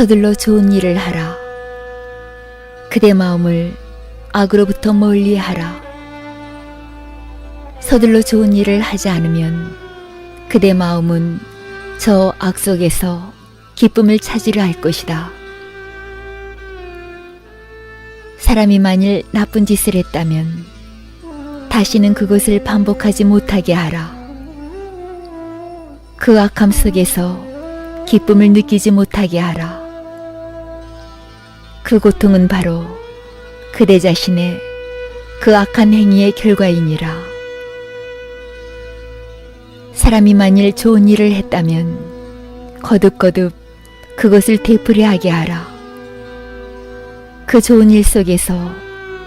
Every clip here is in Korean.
서둘러 좋은 일을 하라. 그대 마음을 악으로부터 멀리 하라. 서둘러 좋은 일을 하지 않으면 그대 마음은 저 악 속에서 기쁨을 찾으려 할 것이다. 사람이 만일 나쁜 짓을 했다면 다시는 그것을 반복하지 못하게 하라. 그 악함 속에서 기쁨을 느끼지 못하게 하라. 그 고통은 바로 그대 자신의 그 악한 행위의 결과이니라. 사람이 만일 좋은 일을 했다면 거듭거듭 그것을 되풀이하게 하라. 그 좋은 일 속에서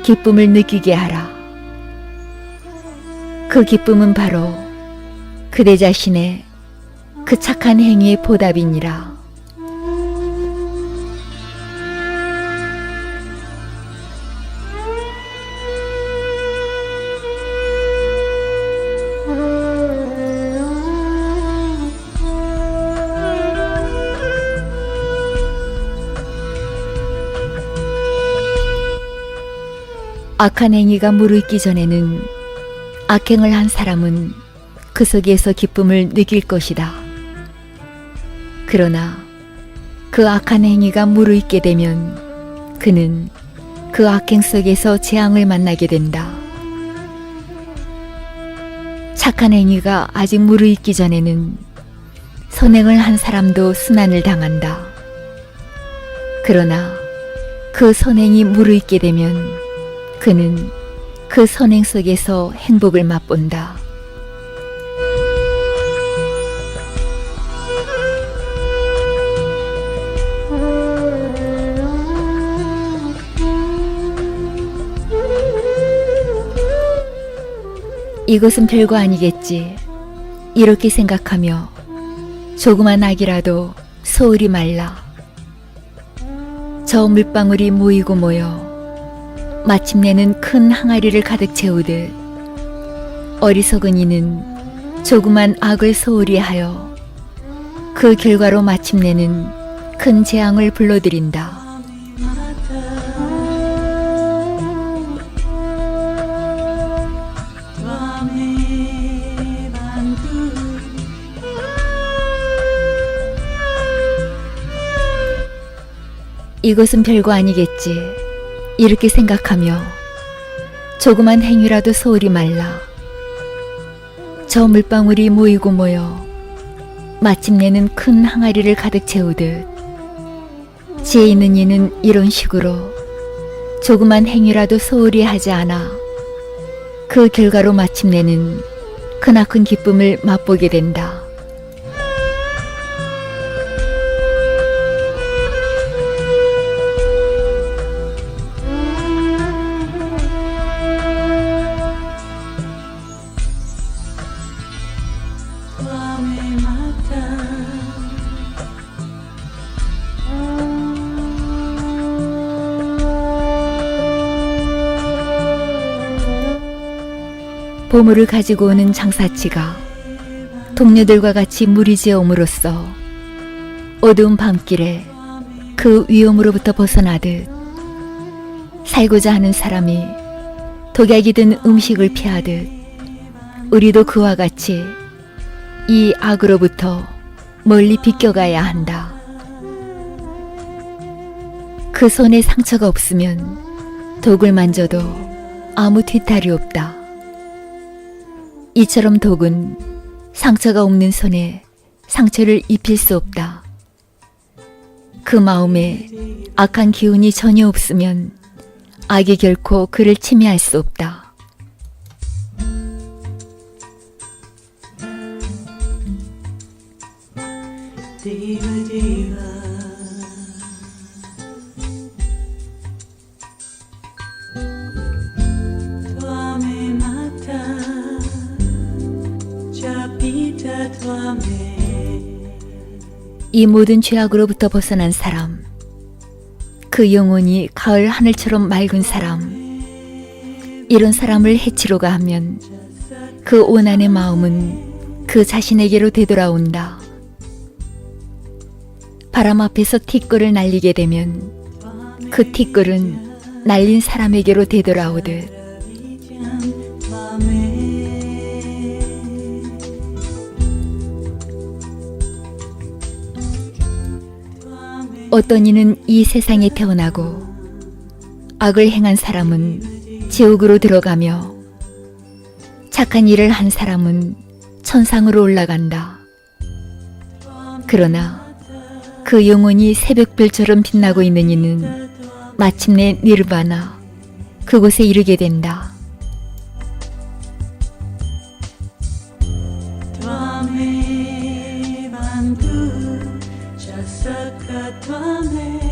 기쁨을 느끼게 하라. 그 기쁨은 바로 그대 자신의 그 착한 행위의 보답이니라. 악한 행위가 무르익기 전에는 악행을 한 사람은 그 속에서 기쁨을 느낄 것이다. 그러나 그 악한 행위가 무르익게 되면 그는 그 악행 속에서 재앙을 만나게 된다. 착한 행위가 아직 무르익기 전에는 선행을 한 사람도 순환을 당한다. 그러나 그 선행이 무르익게 되면 그는 그 선행 속에서 행복을 맛본다. 이것은 별거 아니겠지. 이렇게 생각하며 조그만 악이라도 소홀히 말라. 저 물방울이 모이고 모여 마침내는 큰 항아리를 가득 채우듯 어리석은 이는 조그만 악을 소홀히 하여 그 결과로 마침내는 큰 재앙을 불러들인다. 이것은 별거 아니겠지. 이렇게 생각하며 조그만 행위라도 소홀히 말라. 저 물방울이 모이고 모여 마침내는 큰 항아리를 가득 채우듯 지혜 있는 이는 이런 식으로 조그만 행위라도 소홀히 하지 않아 그 결과로 마침내는 크나큰 기쁨을 맛보게 된다. 보물을 가지고 오는 장사치가 동료들과 같이 무리지어 옴으로써 어두운 밤길에 그 위험으로부터 벗어나듯 살고자 하는 사람이 독약이 든 음식을 피하듯 우리도 그와 같이 이 악으로부터 멀리 비껴가야 한다. 그 손에 상처가 없으면 독을 만져도 아무 뒤탈이 없다. 이처럼 독은 상처가 없는 손에 상처를 입힐 수 없다. 그 마음에 악한 기운이 전혀 없으면 악이 결코 그를 침해할 수 없다. 이 모든 죄악으로부터 벗어난 사람, 그 영혼이 가을 하늘처럼 맑은 사람, 이런 사람을 해치려가 하면 그 오난의 마음은 그 자신에게로 되돌아온다. 바람 앞에서 티끌을 날리게 되면 그 티끌은 날린 사람에게로 되돌아오듯 어떤 이는 이 세상에 태어나고 악을 행한 사람은 지옥으로 들어가며 착한 일을 한 사람은 천상으로 올라간다. 그러나 그 영혼이 새벽별처럼 빛나고 있는 이는 마침내 니르바나 그곳에 이르게 된다. consacre à.